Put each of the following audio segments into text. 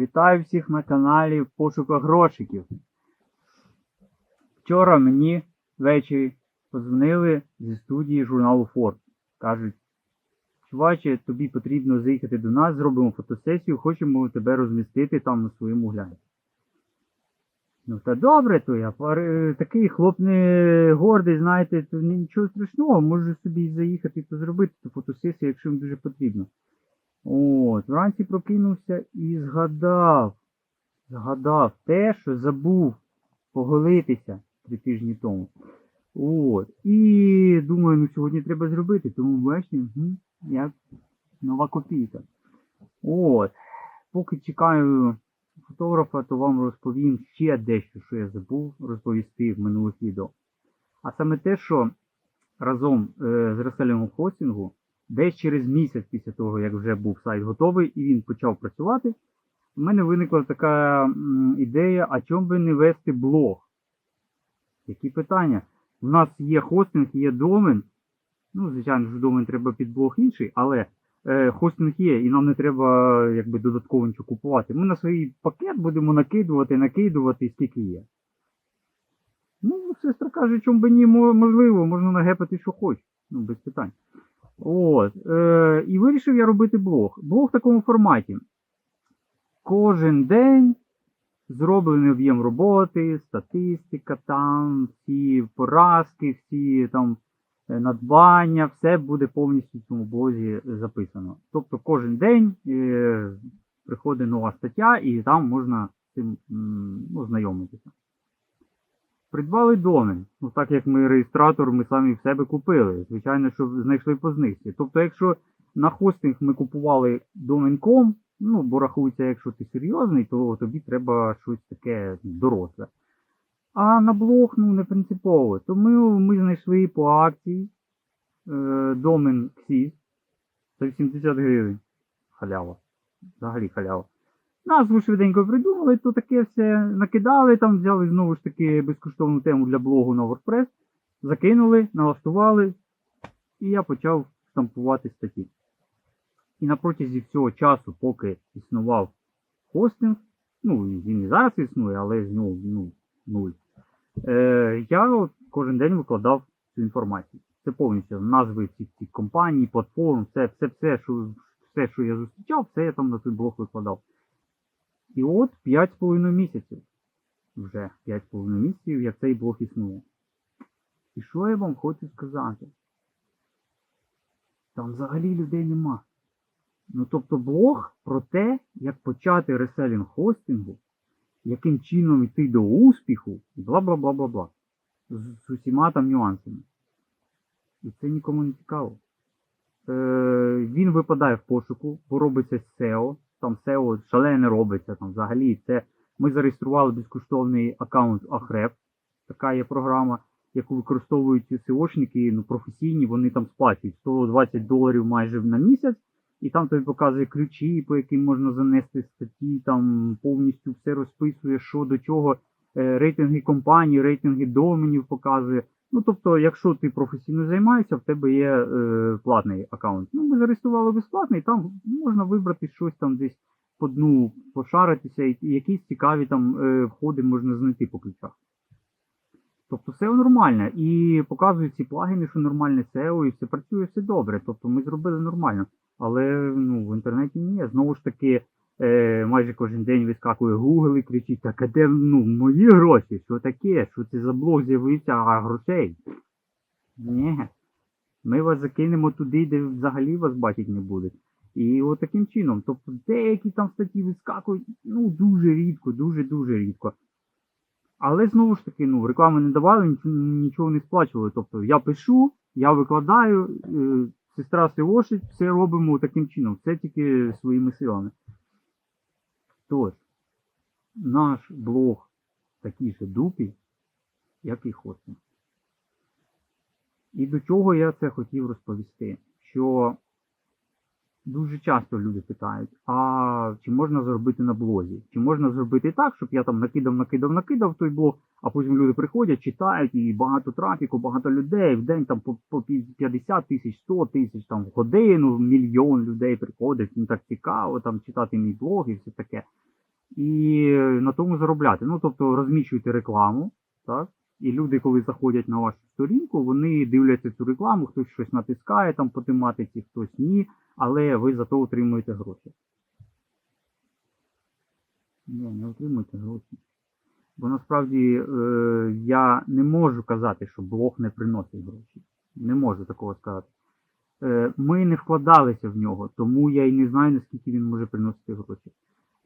Вітаю всіх на каналі в пошуках грошиків. Вчора мені ввечері подзвонили зі студії журналу Форд. Кажуть, чуваче, тобі потрібно заїхати до нас, зробимо фотосесію, хочемо тебе розмістити там на своєму гляді. Ну та добре, то я е, такий хлоп не гордий, знаєте, то нічого страшного, можу собі заїхати та зробити ту фотосесію, якщо їм дуже потрібно. От, вранці прокинувся і згадав, згадав те, що забув поголитися три тижні тому. От. І думаю, ну сьогодні треба зробити, тому бачите, угу, як нова копійка. От. Поки чекаю фотографа, то вам розповім ще дещо, що я забув розповісти в минулих відео. А саме те, що разом е, з реселінгом хостингу Десь через місяць після того, як вже був сайт готовий і він почав працювати, в мене виникла така ідея, а чому би не вести блог? Які питання? У нас є хостинг, є домен. Ну, звичайно, ж домен треба під блог інший, але е, хостинг є, і нам не треба якби, додатково нічого купувати. Ми на свій пакет будемо накидувати, накидувати, скільки є. Ну, сестра каже, чому би ні, можливо, можна нагепати, що хочеш. Ну, без питань. От. Е, і вирішив я робити блог. Блог в такому форматі. Кожен день зроблений об'єм роботи, статистика, там, всі поразки, всі там е, надбання, все буде повністю в цьому блозі записано. Тобто кожен день е, приходить нова стаття, і там можна з цим м, ну, знайомитися. Придбали домен. Ну, так як ми реєстратор, ми самі в себе купили. Звичайно, що знайшли по знижці. Тобто, якщо на хостинг ми купували домен.com, ну, бо рахується, якщо ти серйозний, то тобі треба щось таке доросле. А на блог, ну, не принципово. То ми, ми знайшли по акції е, домен XIS за 80 гривень. Халява. Взагалі халява. Назву швиденько придумали, то таке все накидали, там взяли знову ж таки безкоштовну тему для блогу на WordPress, закинули, налаштували, і я почав штампувати статті. І на протязі всього часу, поки існував хостинг, ну він і зараз існує, але з нього ну, нуль. Е, я от кожен день викладав цю інформацію. Це повністю назви цих компаній, платформ, все, все, все, що, все, що я зустрічав, все я там на той блог викладав. І от 5,5 місяців. Вже 5,5 місяців, як цей блог існує. І що я вам хочу сказати? Там взагалі людей нема. Ну тобто блог про те, як почати реселінг хостингу, яким чином йти до успіху, і бла бла бла бла бла. З, з усіма там нюансами. І це нікому не цікаво. Е, він випадає в пошуку, бо робиться SEO. Там SEO шалене робиться. Там взагалі це ми зареєстрували безкоштовний аккаунт Ahref. Така є програма, яку використовують SEOшники, ну, професійні, вони там сплачують 120 доларів майже на місяць, і там тобі показує ключі, по яким можна занести статті, там повністю все розписує, що до чого, е, рейтинги компаній, рейтинги доменів показує. Ну, тобто, якщо ти професійно займаєшся, в тебе є е, платний аккаунт. Ну, ми зареєстрували безплатний, там можна вибрати щось там десь по дну, пошаритися, і якісь цікаві там е, входи можна знайти по ключах. Тобто все нормально. І показують ці плагіни, що нормальне SEO, і все працює, все добре. Тобто ми зробили нормально. Але ну, в інтернеті ні. Знову ж таки, е, майже кожен день вискакує Google і кричить, так а де ну, мої гроші? Що таке? Що це за блог з'явився, а грошей? Ні. Ми вас закинемо туди, де взагалі вас бачить не будуть. І от таким чином. Тобто деякі там статті вискакують, ну, дуже рідко, дуже-дуже рідко. Але знову ж таки, ну, реклами не давали, нічого, не сплачували. Тобто я пишу, я викладаю, е, сестра сивошить, все робимо таким чином. Все тільки своїми силами. Тож, наш блог такий же дупі, як і хостинг. І до чого я це хотів розповісти? Що дуже часто люди питають, а чи можна зробити на блозі? Чи можна зробити так, щоб я там накидав, накидав, накидав той блог, а потім люди приходять, читають, і багато трафіку, багато людей, в день там по, по 50 тисяч, 100 тисяч, там в годину, мільйон людей приходить, їм так цікаво там читати мій блог і все таке. і на тому заробляти. Ну, тобто розміщуйте рекламу, так? І люди, коли заходять на вашу сторінку, вони дивляться цю рекламу, хтось щось натискає там по тематиці, хтось ні, але ви за то отримуєте гроші. Ні, не отримуєте гроші. Бо насправді е, я не можу казати, що блог не приносить гроші. Не можу такого сказати. Е, ми не вкладалися в нього, тому я і не знаю, наскільки він може приносити гроші.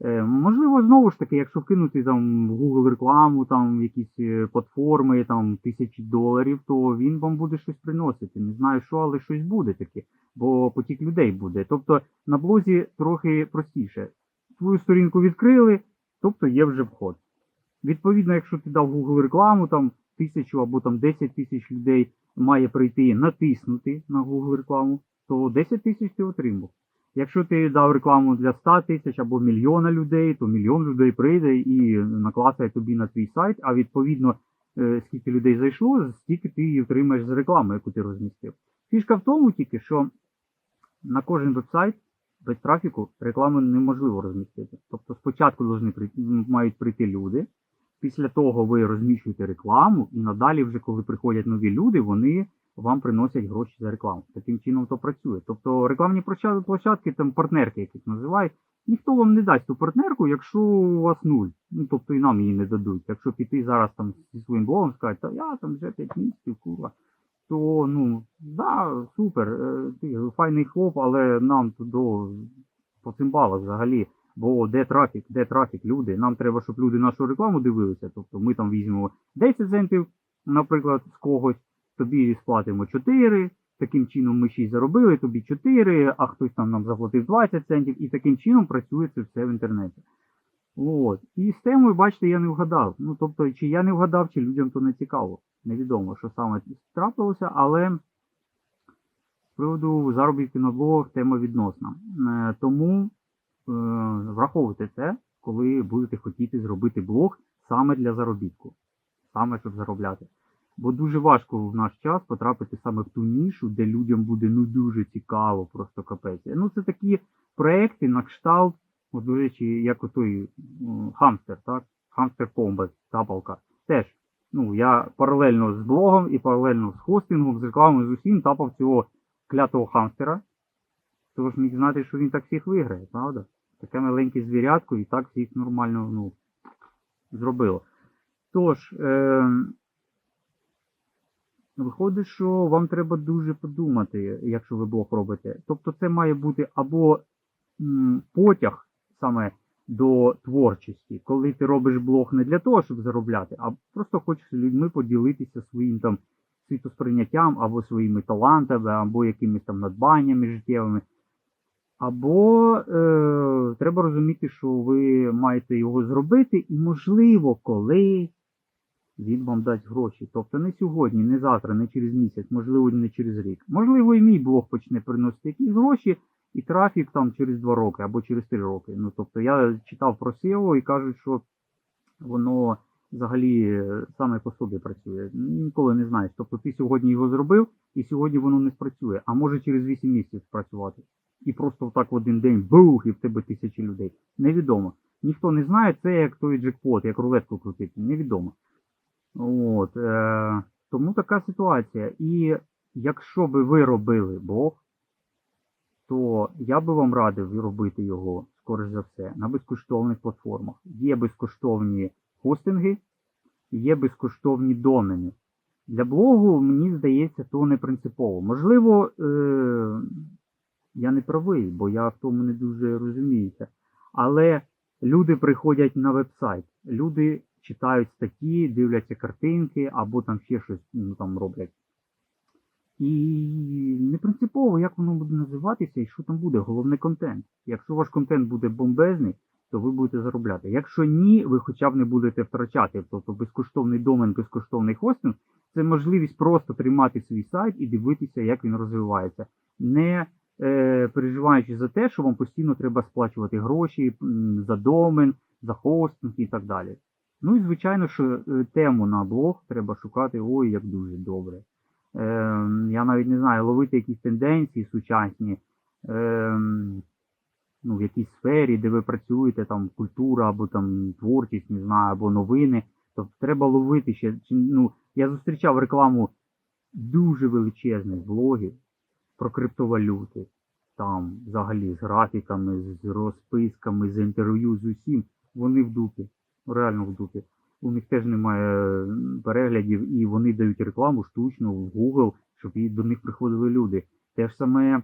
Е, можливо, знову ж таки, якщо вкинути там в Google рекламу, там якісь е, платформи, там тисячі доларів, то він вам буде щось приносити. Не знаю що, але щось буде таке, бо потік людей буде. Тобто на блозі трохи простіше. Твою сторінку відкрили, тобто є вже вход. Відповідно, якщо ти дав Google рекламу, там тисячу або там 10 тисяч людей має прийти натиснути на Google рекламу, то 10 тисяч ти отримав. Якщо ти дав рекламу для 100 тисяч або мільйона людей, то мільйон людей прийде і накласає тобі на твій сайт, а відповідно, е, скільки людей зайшло, стільки ти і отримаєш за рекламу, яку ти розмістив. Фішка в тому тільки, що на кожен веб-сайт без трафіку рекламу неможливо розмістити. Тобто спочатку мають прийти люди, після того ви розміщуєте рекламу, і надалі, вже коли приходять нові люди, вони вам приносять гроші за рекламу. Таким чином то працює. Тобто рекламні площадки, там партнерки якісь називають, ніхто вам не дасть ту партнерку, якщо у вас нуль. Ну тобто і нам її не дадуть. Якщо піти зараз там зі своїм блогом сказати, та я там вже 5 місяців, курва. То ну да, супер, е, ти файний хлоп, але нам до по цимбалах взагалі. Бо де трафік, де трафік, люди. Нам треба, щоб люди нашу рекламу дивилися. Тобто ми там візьмемо 10 центів, наприклад, з когось, тобі сплатимо 4, таким чином ми 6 заробили, тобі 4, а хтось там нам заплатив 20 центів, і таким чином працює це все в інтернеті. От. І з темою, бачите, я не вгадав. Ну, тобто, чи я не вгадав, чи людям то не цікаво. Невідомо, що саме трапилося, але з приводу заробітки на блогах тема відносна. Е, Тому е, враховуйте це, коли будете хотіти зробити блог саме для заробітку, саме щоб заробляти. Бо дуже важко в наш час потрапити саме в ту нішу, де людям буде ну дуже цікаво, просто капець. Ну це такі проекти на кшталт, от, до речі, як отой хамстер, так? Хамстер Combat, тапалка. Теж, ну я паралельно з блогом і паралельно з хостингом, з рекламою, з усім тапав цього клятого хамстера. Тож міг знати, що він так всіх виграє, правда? Таке маленьке звірятко і так всіх нормально ну, зробило. Тож, е, виходить, що вам треба дуже подумати, якщо ви блог робите. Тобто це має бути або потяг саме до творчості, коли ти робиш блог не для того, щоб заробляти, а просто хочеш з людьми поділитися своїм там світосприйняттям або своїми талантами, або якимись там надбаннями життєвими. Або е, треба розуміти, що ви маєте його зробити, і, можливо, коли він вам дасть гроші. Тобто не сьогодні, не завтра, не через місяць, можливо, не через рік. Можливо, і мій блог почне приносити якісь гроші, і трафік там через 2 роки або через 3 роки. Ну, тобто я читав про SEO і кажуть, що воно взагалі е, саме по собі працює. Ніколи не знаєш. Тобто ти сьогодні його зробив, і сьогодні воно не спрацює, а може через 8 місяців спрацювати. І просто так в один день бух, і в тебе тисячі людей. Невідомо. Ніхто не знає, це як той джекпот, як рулетку крутити. Невідомо. От, е, тому така ситуація. І якщо би ви робили блог, то я би вам радив робити його, скоріш за все, на безкоштовних платформах. Є безкоштовні хостинги, є безкоштовні домени. Для блогу, мені здається, то не принципово. Можливо, е, я не правий, бо я в тому не дуже розуміюся. Але люди приходять на веб-сайт, люди читають статті, дивляться картинки або там ще щось ну, там роблять. І не принципово, як воно буде називатися і що там буде, головний контент. Якщо ваш контент буде бомбезний, то ви будете заробляти. Якщо ні, ви хоча б не будете втрачати. Тобто безкоштовний домен, безкоштовний хостинг це можливість просто тримати свій сайт і дивитися, як він розвивається. Не е, переживаючи за те, що вам постійно треба сплачувати гроші за домен, за хостинг і так далі. Ну і звичайно, що е, тему на блог треба шукати ой, як дуже добре. Е, я навіть не знаю, ловити якісь тенденції сучасні. Е, ну, в якійсь сфері, де ви працюєте, там культура або там творчість, не знаю, або новини. Тобто треба ловити ще. Ну, я зустрічав рекламу дуже величезних блогів про криптовалюти, там взагалі з графіками, з розписками, з інтерв'ю, з усім. Вони в дупі, реально в дупі. У них теж немає переглядів, і вони дають рекламу штучну в Google, щоб до них приходили люди. Те ж саме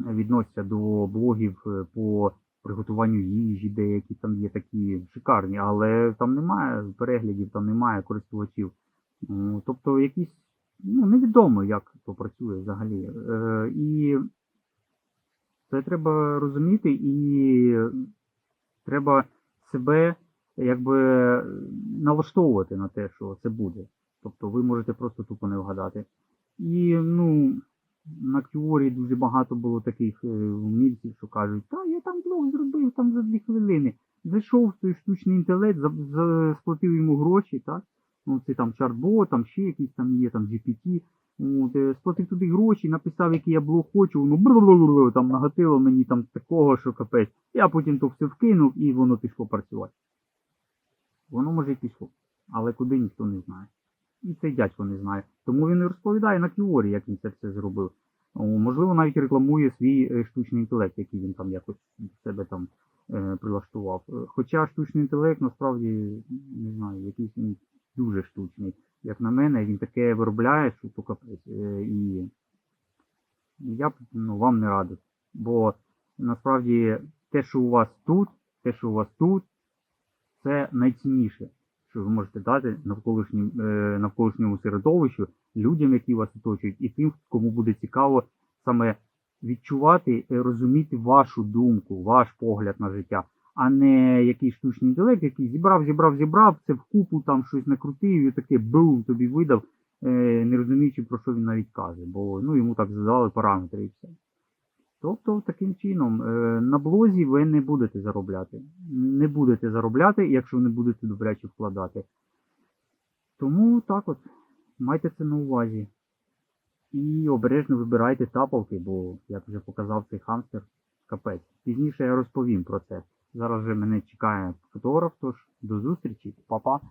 відноситься до блогів е, по приготуванню їжі, деякі там є такі шикарні, але там немає переглядів, там немає користувачів. Тобто якісь, ну, невідомо, як то працює взагалі. Е, і це треба розуміти, і треба себе якби налаштовувати на те, що це буде. Тобто ви можете просто тупо не вгадати. І ну, на Кіорі дуже багато було таких е, умільців, що кажуть, та я там блог зробив там за дві хвилини. Зайшов в той штучний інтелект, сплатив йому гроші, так? Ну, це там чат-бот, там ще якийсь там є, там GPT. От, е, сплатив туди гроші, написав, який я блог хочу, воно бррррррр, там нагатило мені там такого, що капець. Я потім то все вкинув і воно пішло працювати. Воно може і пішло, але куди ніхто не знає. І цей дядько не знає. Тому він і розповідає на теорії, як він це все зробив. Можливо, навіть рекламує свій е, штучний інтелект, який він там якось себе там е, прилаштував. Е, Хоча штучний інтелект насправді не знаю, якийсь він дуже штучний. Як на мене, він таке виробляє, що то капець. Е, І я б ну, вам не радив. Бо насправді те, що у вас тут, те, що у вас тут, це найцінніше, що ви можете дати навколишнім, е, навколишньому середовищу, людям, які вас оточують, і тим, кому буде цікаво саме відчувати розуміти вашу думку, ваш погляд на життя, а не якийсь штучний інтелект, який зібрав, зібрав, зібрав, це вкупу там щось накрутив і таке бум тобі видав, е, не розуміючи, про що він навіть каже, бо ну, йому так задали параметри і все. Тобто, таким чином, е, на блозі ви не будете заробляти. Не будете заробляти, якщо не будете добряче вкладати. Тому так от, майте це на увазі. І обережно вибирайте тапалки, бо, як вже показав цей хамстер, капець. Пізніше я розповім про це. Зараз же мене чекає фотограф, тож до зустрічі, па-па.